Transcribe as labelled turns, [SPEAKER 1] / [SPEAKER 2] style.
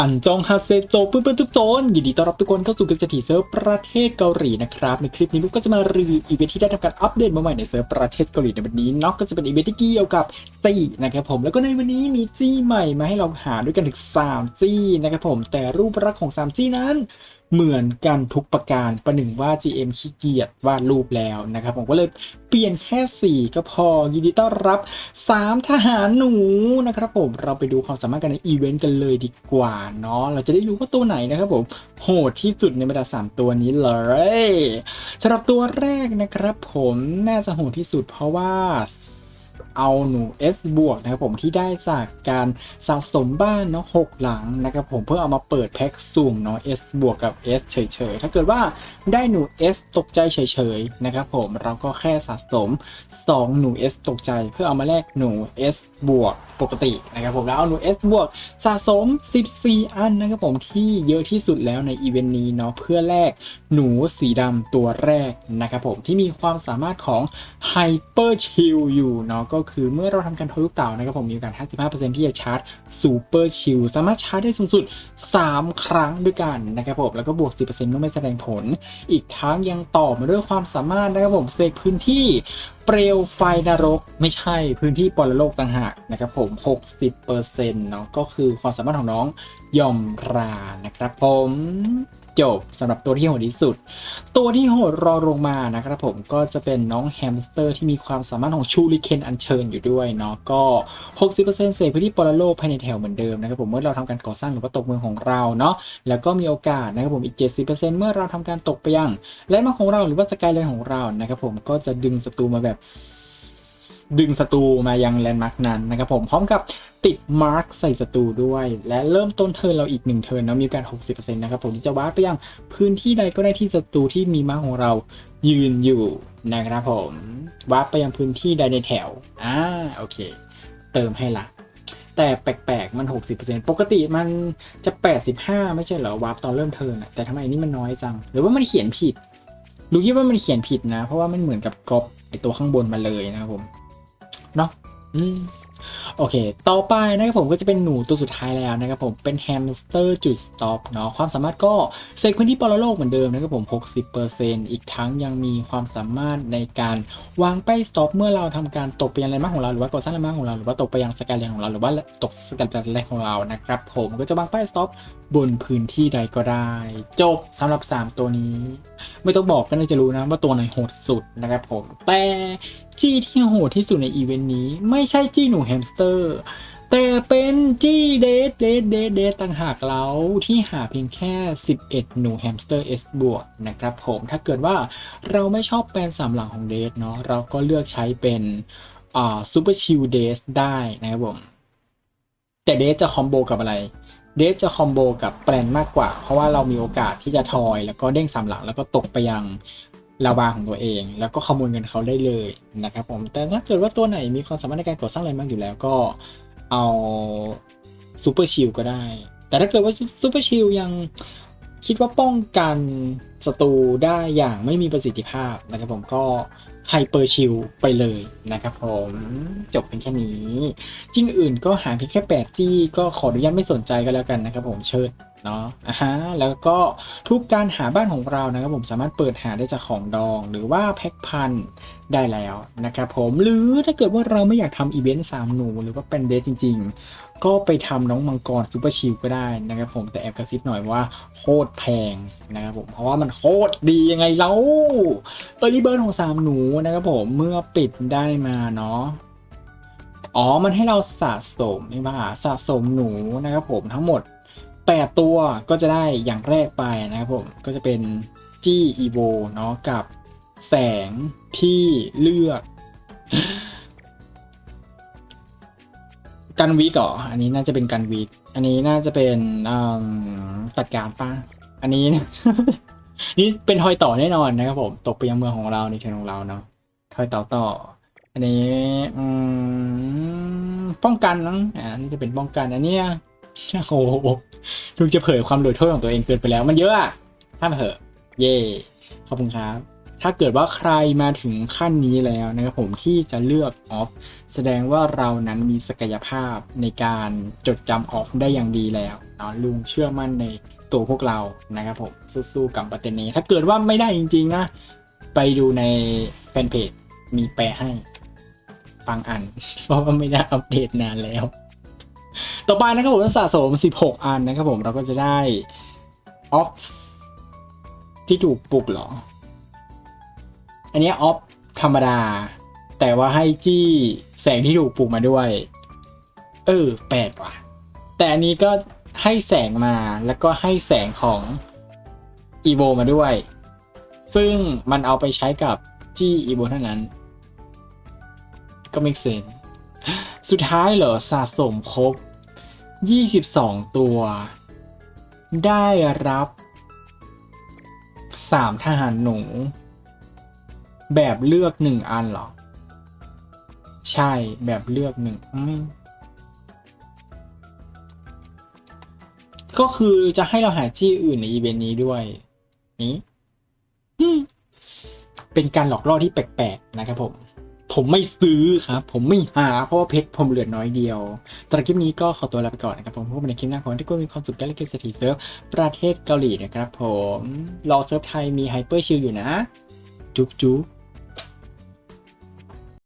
[SPEAKER 1] อันจองฮาเซโจเพื่อนๆทุกโจนยินดีต้อนรับทุกคนเข้าสู่กิจสถีเซิร์ฟประเทศเกาหลีนะครับในคลิปนี้ลูกก็จะมารีวิวอีเวนท์ที่ได้ทำการอัปเดตมาใหม่ในเซิร์ฟประเทศเกาหลีในวันนี้เนาะก็จะเป็นอีเวนท์ที่เกี่ยวกับจี้นะครับผมแล้วก็ในวันนี้มีจี้ใหม่มาให้เราหาด้วยกันถึง3จี้นะครับผมแต่รูปลักษณ์ของ3จี้นั้นเหมือนกันทุกประการประหนึ่งว่า GM ขี้เกียจวาดรูปแล้วนะครับ ผมก็เลยเปลี่ยนแค่ 4 ก็พอ ยินดีต้อนรับ 3 ทหารหนูนะครับผมเราไปดูความสามารถกันในอีเวนต์กันเลยดีกว่าเนาะเราจะได้รู้ว่าตัวไหนนะครับผมโหดที่สุดในบรรดา3 ตัวนี้เลยสำหรับตัวแรกนะครับ ผมน่าจะโหดที่สุดเพราะว่า เอาหนู S บวกนะครับผมที่ได้จากการสะสมบ้านเนาะหกหลังนะครับผมเพื่อเอามาเปิดแพ็กสุ่มเนาะ S บวกกับ S เฉยๆ ถ้าเกิดว่าได้หนู S ตกใจเฉยๆนะครับผมเราก็แค่สะสม 2 หนู S ตกใจเพื่อเอามาแลกหนู S บวกปกตินะครับผมแล้วเอาหนู S บวกสะสม 14 อันนะครับผมที่เยอะที่สุดแล้วในอีเวนต์นี้เนาะเพื่อแลกหนูสีดำตัวแรกนะครับผมที่มีความสามารถของ Hyper Chill อยู่เนาะก็คือเมื่อเราทำการทะลุเต่านะครับผมมีโอกาส 55%ที่จะชาร์จ Super Chill สามารถชาร์จได้สูงสุด 3 ครั้งด้วยกันนะครับผมแล้วก็บวก 10%เมื่อไม่แสดงผล อีกทั้งยังต่อมาด้วยความสามารถนะครับผมเสกพื้นที่ เปลวไฟนรกไม่ใช่พื้นที่ปรโลกต่างหากนะครับผม 60%เนาะก็คือความสามารถของน้อง ยอมรานะครับผมจบสำหรับตัวที่โหดที่สุด ตัวที่โหดรอลงมานะครับผมก็จะเป็นน้องแฮมสเตอร์ที่มีความสามารถของชูริเคนอัญเชิญอยู่ด้วยเนาะก็ 60%เศษพื้นที่ปรโลกภายในแถวเหมือนเดิมนะครับผมเมื่อเราทำการก่อสร้างหรือว่าตกเมืองของเราเนาะแล้วก็มีโอกาสนะครับผมอีก 70%เมื่อเราทำการตกไปยังแลนมาของเราหรือว่าสกายเลนของเรานะครับผมก็จะดึงศัตรูมาแบบ ดึงศัตรูมายังแลนด์มาร์กนั้นนะครับผมพร้อมกับติดมาร์กใส่ศัตรูด้วย และเริ่มต้นเทิร์นเราอีกหนึ่งเทิร์นนะมีกาส60%นะครับผมที่จะวาร์ปไปยังพื้นที่ใดก็ได้ที่ศัตรูที่มีมาร์กของเรายืนอยู่นะครับผมวาร์ปไปยังพื้นที่ใดในแถวอ่าโอเค เติมให้ละแต่แปลกๆ มัน 60%ปกติมันจะ 85 ไม่ใช่เหรอวาร์ปตอนเริ่มเทิร์นแต่ทำไมอันนี่มันน้อยจัง หรือว่ามันเขียนผิด รู้คิดว่ามันเขียนผิดนะ เพราะว่ามันเหมือนกับก๊อปไอตัวข้างบนมาเลยนะครับผม เนาะอืมโอเค ต่อไปนะครับผมก็จะเป็นหนูตัวสุดท้ายแล้วนะครับผม เป็นแฮมสเตอร์จุดสต็อปเนาะ ความสามารถก็เซกพื้นที่ปรโลกเหมือนเดิมนะครับผม 60%อีกทั้งยังมีความสามารถในการวางป้ายสต็อปเมื่อเราทำการตกไปยังแลนด์มาร์คของเรา หรือว่าก่อสร้างแลนด์มาร์คของเรา หรือว่าตกไปยังสกายเลนของเรา หรือว่าตกสกายเลนของเรา นะครับผม ก็จะวางป้ายสต็อปบนพื้นที่ใดก็ได้ จบสำหรับ 3 ตัวนี้ ไม่ต้องบอกก็น่าจะรู้นะว่าตัวไหนโหดสุดนะครับผม แต่ จี้ที่โหดที่สุดในอีเวนต์นี้ไม่ใช่จี้หนูแฮมสเตอร์ แต่เป็นจี้เดทเดทเดทเดทต่างหากเราที่หาเพียงแค่ 11 หนูแฮมสเตอร์ S บวกนะครับผมถ้าเกิดว่าเราไม่ชอบแปลนสามหลังของเดทเนาะเราก็เลือกใช้เป็นอ่าซูเปอร์ชิลเดทได้นะครับผมแต่เดทจะคอมโบกับอะไร เดฟจะคอมโบกับแปลนมากกว่า เพราะว่าเรามีโอกาสที่จะทอย แล้วก็เด้งสามหลังแล้วก็ตกไปยัง ลาวาของตัวเอง แล้วก็ขโมยเงินเขาได้เลยนะครับผมแต่ถ้าเกิดว่าตัวไหนมีความสามารถในการก่อสร้างอะไรมากอยู่แล้วก็เอาซูเปอร์ชิลก็ได้ แต่ถ้าเกิดว่าซูเปอร์ชิลยังคิดว่าป้องกันศัตรูได้อย่างไม่มีประสิทธิภาพนะครับผมก็ไฮเปอร์ชิลไปเลยนะครับผมจบเพียงแค่นี้จิ้งอื่นก็หาเพียงแค่8จี้ก็ขออนุญาตไม่สนใจก็แล้วกันนะครับผมเชิด เนาะอะฮะแล้วก็ทุกการหาบ้านของเรานะครับผมสามารถเปิดหาได้จากของดอง หรือว่าแพ็คพันได้แล้วนะครับผมหรือถ้าเกิดว่าเราไม่อยากทำอีเวนต์สามหนูหรือว่าเป็นเดทจริง ๆ ก็ไปทำน้องมังกรซูเปอร์ชิลก็ได้นะครับผมแต่แอบกระซิบหน่อยว่าโคตรแพงนะครับผมเพราะว่ามันโคตรดียังไงเล่าเออร์ลีเบิร์ของสามหนูนะครับผมเมื่อปิดได้มาเนาะอ๋อ มันให้เราสะสมไม่ว่าสะสมหนูนะครับผมทั้งหมด 8 ตัวก็จะได้อย่างแรกไปนะครับผม ก็จะเป็นจี้อีโวเนาะกับแสงที่เลือก กันวีกเหรออันนี้น่าจะเป็นกันวีอันนี้น่าจะเป็นอืมตัดการป้าอันนี้ นี่เป็นทอยต่อแน่นอนนะครับผม ตกไปยังเมืองของเราในเทนของเราเนาะทอยต่อต่อ อันนี้อืมป้องกันนะอ่านี่จะเป็นป้องกันอันนี้ โอ้โหดูจะเผยความโดดโทษของตัวเองเกินไปแล้ว มันเยอะอะถ้ามาเถอะ เย่ขอบคุณครับ ถ้าเกิดว่าใครมาถึงขั้นนี้แล้วนะครับผมที่จะเลือกออฟแสดงว่าเรานั้นมีศักยภาพในการจดจำออฟได้อย่างดีแล้วเนาะลุงเชื่อมั่นในตัวพวกเรานะครับผมสู้ๆกับประเด็นนี้ ถ้าเกิดว่าไม่ได้จริงๆนะ ไปดูในแฟนเพจมีแปลให้บางอัน เพราะว่าไม่ได้อัปเดตนานแล้ว ต่อไปนะครับผมสะสม 16 อันนะครับผมเราก็จะได้ออฟที่ถูกปลุกเหรอ อันนี้ออฟธรรมดา แต่ว่าให้จี้แสงที่ถูกปลุกมาด้วย เออแปลกว่ะ แต่อันนี้ก็ให้แสงมาแล้วก็ให้แสงของอีโวมาด้วย ซึ่งมันเอาไปใช้กับจี้อีโวเท่านั้น ก็ไม่เซนสุดท้ายเหรอสะสมครบ 22 ตัว ได้รับ 3 ทหารหนู แบบเลือกหนึ่งอันหรอ ใช่แบบเลือกหนึ่งก็คือจะให้เราหาจี้อื่นในอีเวนต์นี้ด้วย นี้เป็นการหลอกล่อที่แปลกๆนะครับผม ผมไม่ซื้อครับ ผมไม่หาเพราะว่าเพชรผมเหลือน้อยเดียวสำหรับคลิปนี้ก็ขอตัวลาไปก่อนนะครับผมพบกันในคลิปหน้าของที่ก็มีความสุขกันและเกมเศรษฐีเซิร์ฟประเทศเกาหลีนะครับผมรอเซิร์ฟไทยมีไฮเปอร์ชิลอยู่นะ จุ๊บจุ๊บ